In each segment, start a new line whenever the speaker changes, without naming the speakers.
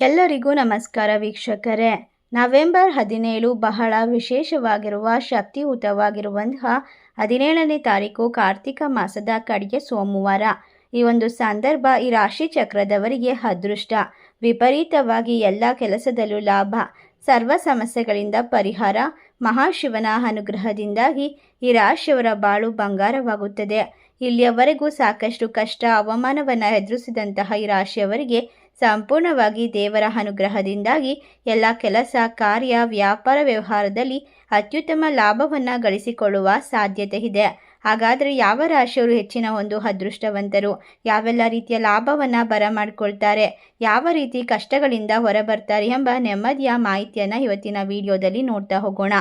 ಎಲ್ಲರಿಗೂ ನಮಸ್ಕಾರ ವೀಕ್ಷಕರೇ. ನವೆಂಬರ್ ಹದಿನೇಳು ಬಹಳ ವಿಶೇಷವಾಗಿರುವ, ಶಕ್ತಿಯುತವಾಗಿರುವಂತಹ ಹದಿನೇಳನೇ ತಾರೀಕು ಕಾರ್ತಿಕ ಮಾಸದ ಕಡೆಗೆ ಸೋಮವಾರ. ಈ ಒಂದು ಸಂದರ್ಭ ಈ ರಾಶಿ ಚಕ್ರದವರಿಗೆ ಅದೃಷ್ಟ. ವಿಪರೀತವಾಗಿ ಎಲ್ಲ ಕೆಲಸದಲ್ಲೂ ಲಾಭ. ಸರ್ವ ಸಮಸ್ಯೆಗಳಿಂದ ಪರಿಹಾರ. ಮಹಾಶಿವನ ಅನುಗ್ರಹದಿಂದಾಗಿ ಈ ರಾಶಿಯವರ ಬಾಳು ಬಂಗಾರವಾಗುತ್ತದೆ. ಇಲ್ಲಿಯವರೆಗೂ ಸಾಕಷ್ಟು ಕಷ್ಟ, ಅವಮಾನವನ್ನು ಎದುರಿಸಿದಂತಹ ಈ ರಾಶಿಯವರಿಗೆ ಸಂಪೂರ್ಣವಾಗಿ ದೇವರ ಅನುಗ್ರಹದಿಂದಾಗಿ ಎಲ್ಲ ಕೆಲಸ ಕಾರ್ಯ ವ್ಯಾಪಾರ ವ್ಯವಹಾರದಲ್ಲಿ ಅತ್ಯುತ್ತಮ ಲಾಭವನ್ನು ಗಳಿಸಿಕೊಳ್ಳುವ ಸಾಧ್ಯತೆ ಇದೆ. ಹಾಗಾದರೆ ಯಾವ ರಾಶಿಯವರು ಹೆಚ್ಚಿನ ಒಂದು ಅದೃಷ್ಟವಂತರು? ಯಾವೆಲ್ಲ ರೀತಿಯ ಲಾಭವನ್ನು ಬರಮಾಡ್ಕೊಳ್ತಾರೆ ಯಾವ ರೀತಿ ಕಷ್ಟಗಳಿಂದ ಹೊರಬರ್ತಾರೆ ಎಂಬ ನೆಮ್ಮದಿಯ ಮಾಹಿತಿಯನ್ನು ಇವತ್ತಿನ ವಿಡಿಯೋದಲ್ಲಿ ನೋಡ್ತಾ ಹೋಗೋಣ.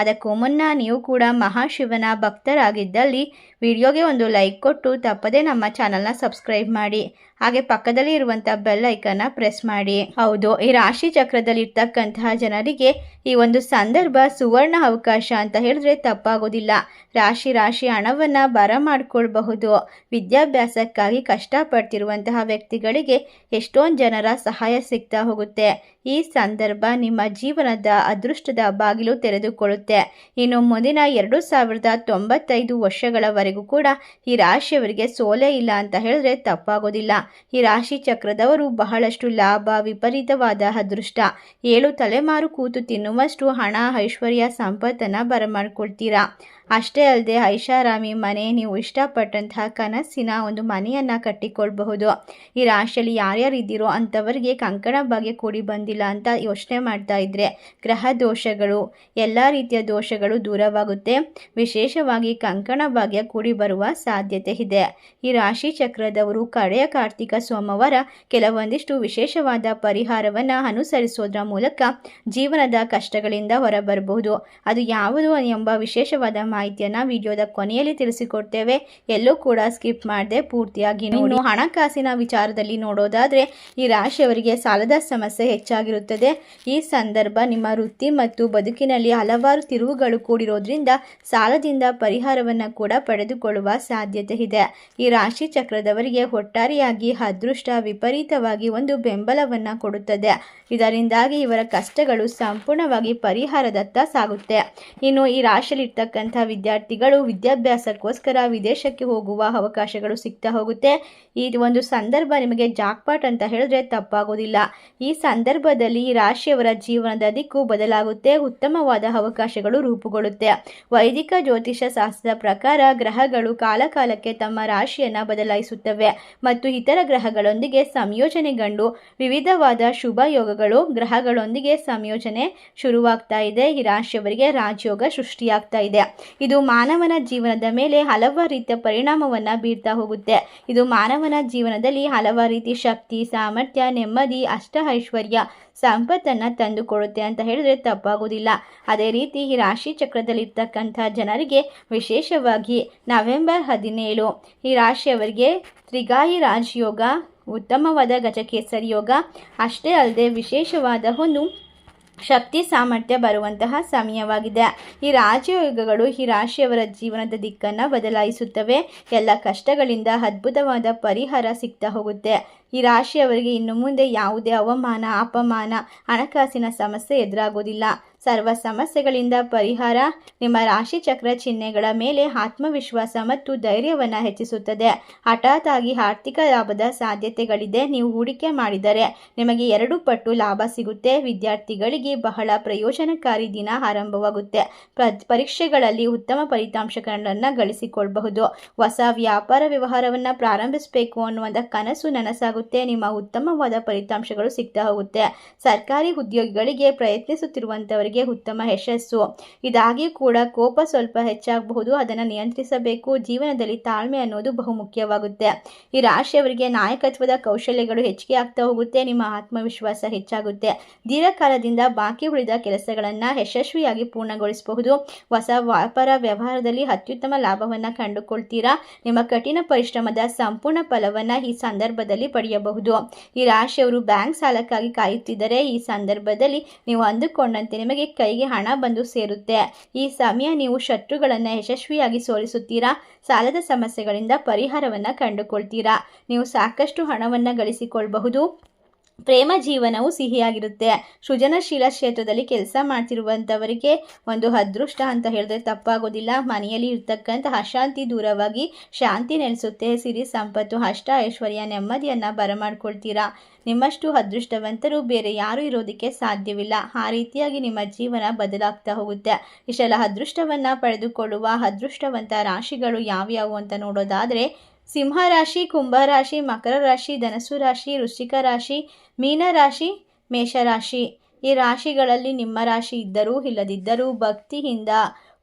ಅದಕ್ಕೂ ಮುನ್ನ ನೀವು ಕೂಡ ಮಹಾಶಿವನ ಭಕ್ತರಾಗಿದ್ದಲ್ಲಿ ವಿಡಿಯೋಗೆ ಒಂದು ಲೈಕ್ ಕೊಟ್ಟು ತಪ್ಪದೇ ನಮ್ಮ ಚಾನಲ್ನ ಸಬ್ಸ್ಕ್ರೈಬ್ ಮಾಡಿ. ಹಾಗೆ ಪಕ್ಕದಲ್ಲಿ ಇರುವಂಥ ಬೆಲ್ ಐಕನ್ನ ಪ್ರೆಸ್ ಮಾಡಿ. ಹೌದು, ಈ ರಾಶಿ ಚಕ್ರದಲ್ಲಿ ಇರ್ತಕ್ಕಂತಹ ಜನರಿಗೆ ಈ ಒಂದು ಸಂದರ್ಭ ಸುವರ್ಣ ಅವಕಾಶ ಅಂತ ಹೇಳಿದ್ರೆ ತಪ್ಪಾಗೋದಿಲ್ಲ. ರಾಶಿ ರಾಶಿ ಹಣವನ್ನು ಬರ ಮಾಡಿಕೊಳ್ಬಹುದು. ವಿದ್ಯಾಭ್ಯಾಸಕ್ಕಾಗಿ ಕಷ್ಟಪಡ್ತಿರುವಂತಹ ವ್ಯಕ್ತಿಗಳಿಗೆ ಎಷ್ಟೊಂದು ಜನರ ಸಹಾಯ ಸಿಗ್ತಾ ಹೋಗುತ್ತೆ. ಈ ಸಂದರ್ಭ ನಿಮ್ಮ ಜೀವನದ ಅದೃಷ್ಟದ ಬಾಗಿಲು ತೆರೆದುಕೊಳ್ಳುತ್ತೆ. ಇನ್ನು ಮುಂದಿನ ಎರಡು ಸಾವಿರದ ತೊಂಬತ್ತೈದು ವರ್ಷಗಳವರೆಗೂ ಕೂಡ ಈ ರಾಶಿಯವರಿಗೆ ಸೋಲೆ ಇಲ್ಲ ಅಂತ ಹೇಳಿದ್ರೆ ತಪ್ಪಾಗೋದಿಲ್ಲ. ಈ ರಾಶಿ ಚಕ್ರದವರು ಬಹಳಷ್ಟು ಲಾಭ, ವಿಪರೀತವಾದ ಅದೃಷ್ಟ. ಏಳು ತಲೆಮಾರು ಕೂತು ತಿನ್ನುವಷ್ಟು ಹಣ, ಐಶ್ವರ್ಯ, ಸಂಪತ್ತನ್ನು ಬರಮಾಡ್ಕೊಳ್ತೀರಾ? ಅಷ್ಟೇ ಅಲ್ಲದೆ ಐಷಾರಾಮಿ ಮನೆ, ನೀವು ಇಷ್ಟಪಟ್ಟಂತಹ ಕನಸಿನ ಒಂದು ಮನೆಯನ್ನು ಕಟ್ಟಿಕೊಳ್ಬಹುದು. ಈ ರಾಶಿಯಲ್ಲಿ ಯಾರ್ಯಾರಿದ್ದೀರೋ ಅಂಥವರಿಗೆ ಕಂಕಣ ಭಾಗ್ಯ ಕೂಡಿ ಬಂದಿಲ್ಲ ಅಂತ ಯೋಚನೆ ಮಾಡ್ತಾ ಇದ್ರೆ ಗ್ರಹ ದೋಷಗಳು, ಎಲ್ಲ ರೀತಿಯ ದೋಷಗಳು ದೂರವಾಗುತ್ತೆ. ವಿಶೇಷವಾಗಿ ಕಂಕಣ ಭಾಗ್ಯ ಕೂಡಿ ಬರುವ ಸಾಧ್ಯತೆ ಇದೆ. ಈ ರಾಶಿ ಚಕ್ರದವರು ಕಡೆಯ ಕಾರ್ತಿಕ ಸೋಮವಾರ ಕೆಲವೊಂದಿಷ್ಟು ವಿಶೇಷವಾದ ಪರಿಹಾರವನ್ನು ಅನುಸರಿಸೋದ್ರ ಮೂಲಕ ಜೀವನದ ಕಷ್ಟಗಳಿಂದ ಹೊರಬರಬಹುದು. ಅದು ಯಾವುದು ಎಂಬ ವಿಶೇಷವಾದ ಮಾಹಿತಿಯನ್ನು ವಿಡಿಯೋದ ಕೊನೆಯಲ್ಲಿ ತಿಳಿಸಿಕೊಡ್ತೇವೆ. ಎಲ್ಲೂ ಕೂಡ ಸ್ಕಿಪ್ ಮಾಡದೆ ಪೂರ್ತಿಯಾಗಿ ನೋಡಿ. ಹಣಕಾಸಿನ ವಿಚಾರದಲ್ಲಿ ನೋಡೋದಾದ್ರೆ ಈ ರಾಶಿಯವರಿಗೆ ಸಾಲದ ಸಮಸ್ಯೆ ಹೆಚ್ಚಾಗಿರುತ್ತದೆ ಈ ಸಂದರ್ಭ ನಿಮ್ಮ ವೃತ್ತಿ ಮತ್ತು ಬದುಕಿನಲ್ಲಿ ಹಲವಾರು ತಿರುವುಗಳು ಕೂಡಿರೋದ್ರಿಂದ ಸಾಲದಿಂದ ಪರಿಹಾರವನ್ನು ಕೂಡ ಪಡೆದುಕೊಳ್ಳುವ ಸಾಧ್ಯತೆ ಇದೆ. ಈ ರಾಶಿ ಚಕ್ರದವರಿಗೆ ಒಟ್ಟಾರೆಯಾಗಿ ಅದೃಷ್ಟ ವಿಪರೀತವಾಗಿ ಒಂದು ಬೆಂಬಲವನ್ನು ಕೊಡುತ್ತದೆ. ಇದರಿಂದಾಗಿ ಇವರ ಕಷ್ಟಗಳು ಸಂಪೂರ್ಣವಾಗಿ ಪರಿಹಾರದತ್ತ ಸಾಗುತ್ತೆ. ಇನ್ನು ಈ ರಾಶಿಯಲ್ಲಿರ್ತಕ್ಕಂಥ ವಿದ್ಯಾರ್ಥಿಗಳು ವಿದ್ಯಾಭ್ಯಾಸಕ್ಕೋಸ್ಕರ ವಿದೇಶಕ್ಕೆ ಹೋಗುವ ಅವಕಾಶಗಳು ಸಿಗ್ತಾ ಹೋಗುತ್ತೆ. ಈ ಒಂದು ಸಂದರ್ಭ ನಿಮಗೆ ಜಾಕ್ಪಾಟ್ ಅಂತ ಹೇಳಿದ್ರೆ ತಪ್ಪಾಗೋದಿಲ್ಲ. ಈ ಸಂದರ್ಭದಲ್ಲಿ ರಾಶಿಯವರ ಜೀವನದ ದಿಕ್ಕು ಬದಲಾಗುತ್ತೆ, ಉತ್ತಮವಾದ ಅವಕಾಶಗಳು ರೂಪುಗೊಳ್ಳುತ್ತೆ. ವೈದಿಕ ಜ್ಯೋತಿಷ ಶಾಸ್ತ್ರದ ಪ್ರಕಾರ ಗ್ರಹಗಳು ಕಾಲಕಾಲಕ್ಕೆ ತಮ್ಮ ರಾಶಿಯನ್ನು ಬದಲಾಯಿಸುತ್ತವೆ ಮತ್ತು ಇತರ ಗ್ರಹಗಳೊಂದಿಗೆ ಸಂಯೋಜನೆಗೊಂಡು ವಿವಿಧವಾದ ಶುಭ ಯೋಗಗಳು ಗ್ರಹಗಳೊಂದಿಗೆ ಸಂಯೋಜನೆ ಶುರುವಾಗ್ತಾ ಇದೆ. ಈ ರಾಶಿಯವರಿಗೆ ರಾಜಯೋಗ ಸೃಷ್ಟಿಯಾಗ್ತಾ ಇದೆ. ಇದು ಮಾನವನ ಜೀವನದ ಮೇಲೆ ಹಲವಾರು ರೀತಿಯ ಪರಿಣಾಮವನ್ನು ಬೀರ್ತಾ ಹೋಗುತ್ತೆ. ಇದು ಮಾನವನ ಜೀವನದಲ್ಲಿ ಹಲವಾರು ರೀತಿ ಶಕ್ತಿ, ಸಾಮರ್ಥ್ಯ, ನೆಮ್ಮದಿ, ಅಷ್ಟ ಐಶ್ವರ್ಯ ಸಂಪತ್ತನ್ನು ತಂದುಕೊಡುತ್ತೆ ಅಂತ ಹೇಳಿದ್ರೆ ತಪ್ಪಾಗೋದಿಲ್ಲ ಅದೇ ರೀತಿ ಈ ರಾಶಿ ಚಕ್ರದಲ್ಲಿರ್ತಕ್ಕಂಥ ಜನರಿಗೆ ವಿಶೇಷವಾಗಿ ನವೆಂಬರ್ ಹದಿನೇಳು, ಈ ರಾಶಿಯವರಿಗೆ ತ್ರಿಗಾಯಿ ರಾಜಯೋಗ, ಉತ್ತಮವಾದ ಗಜಕೇಸರಿ ಯೋಗ, ಅಷ್ಟೇ ಅಲ್ಲದೆ ವಿಶೇಷವಾದ ಒಂದು ಶಕ್ತಿ ಸಾಮರ್ಥ್ಯ ಬರುವಂತಹ ಸಮಯವಾಗಿದೆ. ಈ ರಾಜಯೋಗಗಳು ಈ ರಾಶಿಯವರ ಜೀವನದ ದಿಕ್ಕನ್ನು ಬದಲಾಯಿಸುತ್ತವೆ. ಎಲ್ಲ ಕಷ್ಟಗಳಿಂದ ಅದ್ಭುತವಾದ ಪರಿಹಾರ ಸಿಗ್ತಾ ಹೋಗುತ್ತೆ. ಈ ರಾಶಿಯವರಿಗೆ ಇನ್ನು ಮುಂದೆ ಯಾವುದೇ ಅವಮಾನ, ಅಪಮಾನ, ಹಣಕಾಸಿನ ಸಮಸ್ಯೆ ಎದುರಾಗೋದಿಲ್ಲ. ಸರ್ವ ಸಮಸ್ಯೆಗಳಿಂದ ಪರಿಹಾರ ನಿಮ್ಮ ರಾಶಿ ಚಕ್ರ ಚಿಹ್ನೆಗಳ ಮೇಲೆ ಆತ್ಮವಿಶ್ವಾಸ ಮತ್ತು ಧೈರ್ಯವನ್ನು ಹೆಚ್ಚಿಸುತ್ತದೆ. ಹಠಾತ್ ಆಗಿ ಆರ್ಥಿಕ ಲಾಭದ ಸಾಧ್ಯತೆಗಳಿದೆ. ನೀವು ಹೂಡಿಕೆ ಮಾಡಿದರೆ ನಿಮಗೆ ಎರಡು ಪಟ್ಟು ಲಾಭ ಸಿಗುತ್ತೆ. ವಿದ್ಯಾರ್ಥಿಗಳಿಗೆ ಬಹಳ ಪ್ರಯೋಜನಕಾರಿ ದಿನ ಆರಂಭವಾಗುತ್ತೆ. ಪರೀಕ್ಷೆಗಳಲ್ಲಿ ಉತ್ತಮ ಫಲಿತಾಂಶಗಳನ್ನು ಗಳಿಸಿಕೊಳ್ಳಬಹುದು ಹೊಸ ವ್ಯಾಪಾರ ವ್ಯವಹಾರವನ್ನು ಪ್ರಾರಂಭಿಸಬೇಕು ಅನ್ನುವಂಥ ಕನಸು ನನಸಾಗುತ್ತೆ ನಿಮ್ಮ ಉತ್ತಮವಾದ ಫಲಿತಾಂಶಗಳು ಸಿಗ್ತಾ ಹೋಗುತ್ತೆ. ಸರ್ಕಾರಿ ಉದ್ಯೋಗಿಗಳಿಗೆ ಪ್ರಯತ್ನಿಸುತ್ತಿರುವಂಥವರಿಗೆ ಉತ್ತಮ ಯಶಸ್ಸು. ಇದಾಗಿ ಕೂಡ ಕೋಪ ಸ್ವಲ್ಪ ಹೆಚ್ಚಾಗಬಹುದು. ಅದನ್ನು ನಿಯಂತ್ರಿಸಬೇಕು. ಜೀವನದಲ್ಲಿ ತಾಳ್ಮೆ ಅನ್ನೋದು ಬಹುಮುಖ್ಯವಾಗುತ್ತೆ ಈ ರಾಶಿಯವರಿಗೆ ನಾಯಕತ್ವದ ಕೌಶಲ್ಯಗಳು ಹೆಚ್ಚಿಗೆ ಆಗ್ತಾ ಹೋಗುತ್ತೆ. ನಿಮ್ಮ ಆತ್ಮವಿಶ್ವಾಸ ಹೆಚ್ಚಾಗುತ್ತೆ. ದೀರ್ಘಕಾಲದಿಂದ ಬಾಕಿ ಉಳಿದ ಕೆಲಸಗಳನ್ನು ಯಶಸ್ವಿಯಾಗಿ ಪೂರ್ಣಗೊಳಿಸಬಹುದು. ಹೊಸ ವ್ಯಾಪಾರ ವ್ಯವಹಾರದಲ್ಲಿ ಅತ್ಯುತ್ತಮ ಲಾಭವನ್ನು ಕಂಡುಕೊಳ್ತೀರಾ? ನಿಮ್ಮ ಕಠಿಣ ಪರಿಶ್ರಮದ ಸಂಪೂರ್ಣ ಫಲವನ್ನು ಈ ಸಂದರ್ಭದಲ್ಲಿ ಪಡೆಯಬಹುದು. ಈ ರಾಶಿಯವರು ಬ್ಯಾಂಕ್ ಸಾಲಕ್ಕಾಗಿ ಕಾಯುತ್ತಿದ್ದರೆ ಈ ಸಂದರ್ಭದಲ್ಲಿ ನೀವು ಅಂದುಕೊಂಡಂತೆ ನಿಮಗೆ ಕೈಗೆ ಹಣ ಬಂದು ಸೇರುತ್ತೆ. ಈ ಸಮಯ ನೀವು ಶತ್ರುಗಳನ್ನು ಯಶಸ್ವಿಯಾಗಿ ಸೋಲಿಸುತ್ತೀರಾ? ಸಾಲದ ಸಮಸ್ಯೆಗಳಿಂದ ಪರಿಹಾರವನ್ನು ಕಂಡುಕೊಳ್ತೀರಾ? ನೀವು ಸಾಕಷ್ಟು ಹಣವನ್ನು ಗಳಿಸಿಕೊಳ್ಳಬಹುದು ಪ್ರೇಮ ಜೀವನವು ಸಿಹಿಯಾಗಿರುತ್ತೆ. ಸೃಜನಶೀಲ ಕ್ಷೇತ್ರದಲ್ಲಿ ಕೆಲಸ ಮಾಡ್ತಿರುವಂಥವರಿಗೆ ಒಂದು ಅದೃಷ್ಟ ಅಂತ ಹೇಳಿದ್ರೆ ತಪ್ಪಾಗೋದಿಲ್ಲ. ಮನೆಯಲ್ಲಿ ಇರ್ತಕ್ಕಂಥ ಅಶಾಂತಿ ದೂರವಾಗಿ ಶಾಂತಿ ನೆಲೆಸುತ್ತೆ. ಸಿರಿ ಸಂಪತ್ತು, ಅಷ್ಟ ಐಶ್ವರ್ಯ, ನೆಮ್ಮದಿಯನ್ನು ಬರಮಾಡ್ಕೊಳ್ತೀರಾ? ನಿಮ್ಮಷ್ಟು ಅದೃಷ್ಟವಂತರು ಬೇರೆ ಯಾರೂ ಇರೋದಕ್ಕೆ ಸಾಧ್ಯವಿಲ್ಲ. ಆ ರೀತಿಯಾಗಿ ನಿಮ್ಮ ಜೀವನ ಬದಲಾಗ್ತಾ ಹೋಗುತ್ತೆ. ಇಷ್ಟೆಲ್ಲ ಅದೃಷ್ಟವನ್ನು ಪಡೆದುಕೊಳ್ಳುವ ಅದೃಷ್ಟವಂತ ರಾಶಿಗಳು ಯಾವ್ಯಾವು ಅಂತ ನೋಡೋದಾದರೆ ಸಿಂಹ ರಾಶಿ ಕುಂಭ ರಾಶಿ ಮಕರ ರಾಶಿ ಧನಸ್ಸು ರಾಶಿ ವೃಶ್ಚಿಕ ರಾಶಿ ಮೀನ ರಾಶಿ ಮೇಷರಾಶಿ. ಈ ರಾಶಿಗಳಲ್ಲಿ ನಿಮ್ಮ ರಾಶಿ ಇದ್ದರೂ, ಇಲ್ಲದಿದ್ದರೂ ಭಕ್ತಿಯಿಂದ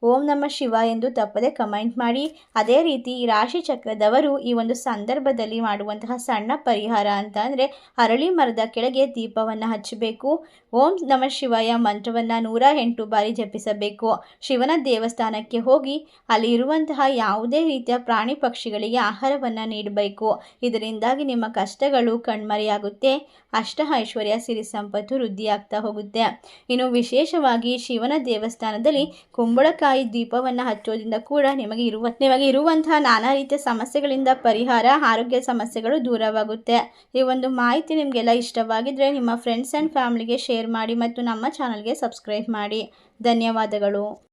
ಓಂ ನಮ ಶಿವ ಎಂದು ತಪ್ಪದೆ ಕಮೆಂಟ್ ಮಾಡಿ. ಅದೇ ರೀತಿ ಈ ರಾಶಿ ಚಕ್ರದವರು ಈ ಒಂದು ಸಂದರ್ಭದಲ್ಲಿ ಮಾಡುವಂತಹ ಸಣ್ಣ ಪರಿಹಾರ ಅಂತ ಅಂದರೆ ಅರಳಿ ಮರದ ಕೆಳಗೆ ದೀಪವನ್ನು ಹಚ್ಚಬೇಕು. ಓಂ ನಮ ಶಿವಯ ಮಂತ್ರವನ್ನು ನೂರ ಎಂಟು ಬಾರಿ ಜಪಿಸಬೇಕು. ಶಿವನ ದೇವಸ್ಥಾನಕ್ಕೆ ಹೋಗಿ ಅಲ್ಲಿ ಇರುವಂತಹ ಯಾವುದೇ ರೀತಿಯ ಪ್ರಾಣಿ ಪಕ್ಷಿಗಳಿಗೆ ಆಹಾರವನ್ನು ನೀಡಬೇಕು. ಇದರಿಂದಾಗಿ ನಿಮ್ಮ ಕಷ್ಟಗಳು ಕಣ್ಮರೆಯಾಗುತ್ತೆ. ಅಷ್ಟ ಐಶ್ವರ್ಯ ಸಿರಿ ಸಂಪತ್ತು ವೃದ್ಧಿಯಾಗ್ತಾ ಹೋಗುತ್ತೆ. ಇನ್ನು ವಿಶೇಷವಾಗಿ ಶಿವನ ದೇವಸ್ಥಾನದಲ್ಲಿ ಕುಂಬಳಕಾಯಿ ದೀಪವನ್ನು ಹಚ್ಚೋದ್ರಿಂದ ಕೂಡ ನಿಮಗೆ ಇರುವ, ನಿಮಗೆ ಇರುವಂತಹ ನಾನಾ ರೀತಿಯ ಸಮಸ್ಯೆಗಳಿಂದ ಪರಿಹಾರ, ಆರೋಗ್ಯ ಸಮಸ್ಯೆಗಳು ದೂರವಾಗುತ್ತೆ. ಈ ಒಂದು ಮಾಹಿತಿ ನಿಮಗೆಲ್ಲ ಇಷ್ಟವಾಗಿದ್ದರೆ ನಿಮ್ಮ ಫ್ರೆಂಡ್ಸ್ ಆ್ಯಂಡ್ ಫ್ಯಾಮಿಲಿಗೆ ಶೇರ್ ಮಾಡಿ ಮತ್ತು ನಮ್ಮ ಚಾನಲ್ಗೆ ಸಬ್ಸ್ಕ್ರೈಬ್ ಮಾಡಿ. ಧನ್ಯವಾದಗಳು.